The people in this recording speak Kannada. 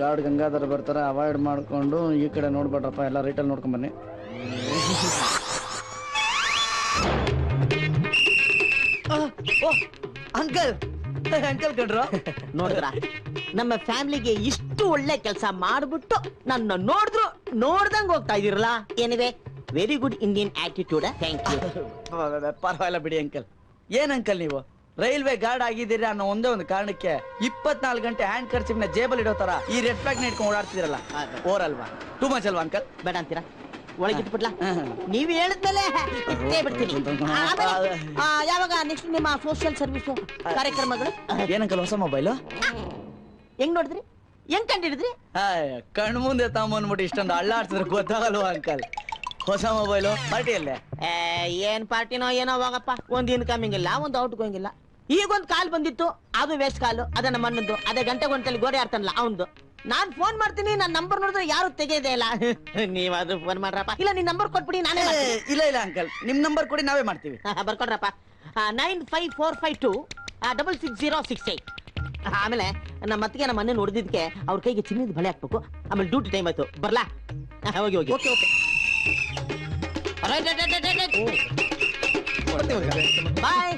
ಗಾರ್ಡ್ ಗಂಗಾಧರ್ ಬರ್ತಾರೆ ಅವಾಯ್ಡ್ ಮಾಡ್ಕೊಂಡು ಈ ಕಡೆ ನೋಡ್ಬೇಡ್ರಪ್ಪ ಎಲ್ಲ ರೈಟಲ್ಲಿ ನೋಡ್ಕೊಂಬನ್ನಿ ಅಂಕಲ್ ಅಂಕಲ್ ಕಂಡ್ರು? ನೋಡಿದ್ರ? ನಮ್ಮ ಫ್ಯಾಮಿಲಿಗೆ ಇಷ್ಟು ಒಳ್ಳೆ ಕೆಲಸ ಮಾಡ್ಬಿಟ್ಟು ನನ್ನ ನೋಡಿದ್ರು ನೋಡ್ದಂಗ್ ಹೋಗ್ತಾ ಇದೀರಲ್ಲ? Anyway? Very good Indian attitude thank you ಪರವಾಗಿಲ್ಲ ಬಿಡಿ ಅಂಕಲ್. ಏನ್ ಅಂಕಲ್ ನೀವು? ರೈಲ್ವೆ ಗಾರ್ಡ್ ಆಗಿದ್ದೀರಿ ಅನ್ನೋ ಒಂದೇ ಒಂದು ಕಾರಣಕ್ಕೆ ಇಪ್ಪತ್ನಾಲ್ಕು ಗಂಟೆ ಹ್ಯಾಂಡ್ ಕರ್ಚಿಪ್ನ ಜೇಬಲ್ ಇಡೋ ತರ ಈ ರೆಡ್ ಫ್ಲಾಗ್ ಇಟ್ಕೊಂಡು ಓಡಾಡ್ತಿರಲ್ಲ ಓರಲ್ವಾ ಟೂ ಮಚ್ ಅಲ್ವಾ ಅಂಕಲ್ ಬೇಡ ಅಂತೀರಾ? ಒಳಗಿಟ್ಬಿಡ್ಲಾ ನೀವ್ ಹೇಳಿದ್ಮೇಲೆ ಇಟ್ಟೇ ಬಿಡ್ತೀನಿ. ಆಮೇಲೆ, ಆ, ಯಾವಾಗ ನೆಕ್ಸ್ಟ್ ನಿಮ್ಮ ಸೋಷಿಯಲ್ ಸರ್ವಿಸ್ ಕಾರ್ಯಕ್ರಮಗಳು? ಏನಂಕಲ್ ಹೊಸ ಮೊಬೈಲು ಹೆಂಗ್ ನೋಡಿದ್ರಿ? ಹೆಂಗ್ ಕಂಡಿಡಿದ್ರಿ? ಕಣ್ ಮುಂದೆ ತಾಂಬಂದ್ಬಿಟ್ಟು ಇಷ್ಟೊಂದು ಅಳ್ಳಾಡ್ಸಿದ್ರೆ ಗೊತ್ತಾಗಲ್ವಾ ಅಂಕಲ್ ಹೊಸ ಮೊಬೈಲು ಪಾರ್ಟಿಯಲ್ಲೇ ಏ, ಏನ್ ಪಾರ್ಟಿನೋ ಏನೋ ಹೋಗಪ್ಪ ಒಂದ್ ಇನ್ಕಮಿಂಗ್ ಇಲ್ಲ ಒಂದ್ ಔಟ್ ಗೋಯಿಂಗ್ ಇಲ್ಲ. ಈಗ ಒಂದ್ ಕಾಲ್ ಬಂದಿತ್ತು ಅದು ವೇಸ್ಟ್ ಕಾಲು ಅದನ್ನ ನಮ್ಮ ಅದೇ ಗಂಟೆ ಗಂಟೆಲಿ ಗೋಡೆ ಆಡ್ತಾನಲ್ಲ ಅವಂದು. ನಾನ್ ಫೋನ್ ಮಾಡ್ತೀನಿ ನನ್ನ ನಂಬರ್ ನೋಡಿದ್ರೆ ಯಾರು ತೆಗೆಯದೇ ಇಲ್ಲ. ನೀವಾದ್ರೂ ಫೋನ್ ಮಾಡ್ರಪ್ಪ. ಇಲ್ಲ ನಿನ್ ನಂಬರ್ ಕೊಟ್ಬಿಡಿ ನಾನೇ ಏ, ಇಲ್ಲ ಇಲ್ಲ ಅಂಕಲ್ ನಿಮ್ ನಂಬರ್ ಕೊಡಿ ನಾವೇ ಮಾಡ್ತೀವಿ. ಬರ್ಕೊಡ್ರಪ್ಪ. Nine five four five two double six zero six eight ಆಮೇಲೆ ನಮ್ಮ ಅತ್ತಿಗೆ ನಮ್ಮ ಮನೆ ನೋಡಿದ್ದಕ್ಕೆ ಅವ್ರ ಕೈಗೆ ಚಿನ್ನದ ಬಳೆ ಹಾಕ್ಬೇಕು. ಆಮೇಲೆ ಡ್ಯೂಟಿ ಟೈಮ್ ಆಯ್ತು. ಬರ್ಲಾ? ಆ, ಹೋಗಿ ಹೋಗಿ. Okay okay. ಬಾಯ್